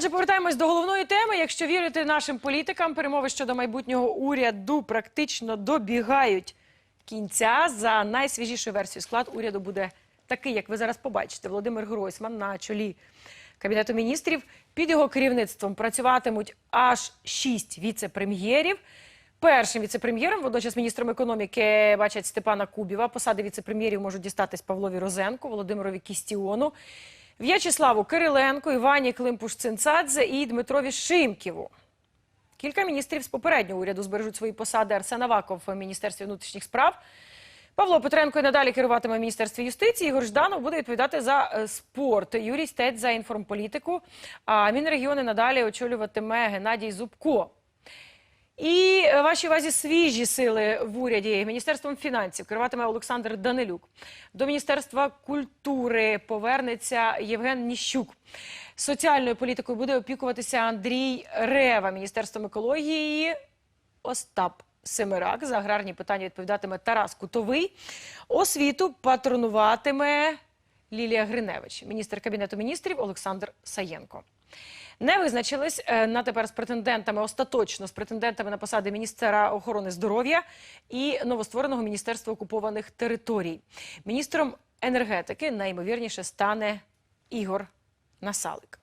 Отже, повертаємось до головної теми. Якщо вірити нашим політикам, перемови щодо майбутнього уряду практично добігають кінця. За найсвіжішою версією склад уряду буде такий, як ви зараз побачите. Володимир Гройсман на чолі кабінету міністрів. Під його керівництвом працюватимуть аж шість віце-прем'єрів. Першим віце-прем'єром, водночас міністром економіки, бачать Степана Кубіва. Посади віце-прем'єрів можуть дістатись Павлові Розенку, Володимирові Кістіону, В'ячеславу Кириленку, Івані Климпуш-Цинцадзе і Дмитрові Шимківу. Кілька міністрів з попереднього уряду збережуть свої посади. Арсен Аваков в Міністерстві внутрішніх справ. Павло Петренко і надалі керуватиме Міністерстві юстиції. Ігор Жданов буде відповідати за е, спорт. Юрій Стець за інформполітику. А Мінрегіони надалі очолюватиме Геннадій Зубко. І е, вашій увазі свіжі сили в уряді Міністерством фінансів керуватиме Олександр Данилюк. До Міністерства культури повернеться Євген Ніщук. Соціальною політикою буде опікуватися Андрій Рева. Міністерством екології Остап Семирак. За аграрні питання відповідатиме Тарас Кутовий. Освіту патронуватиме Лілія Гриневич. Міністр кабінету міністрів Олександр Саєнко. Не визначились е, на тепер з претендентами, остаточно з претендентами на посади міністра охорони здоров'я і новоствореного міністерства окупованих територій. Міністром енергетики найімовірніше стане Ігор Насалик.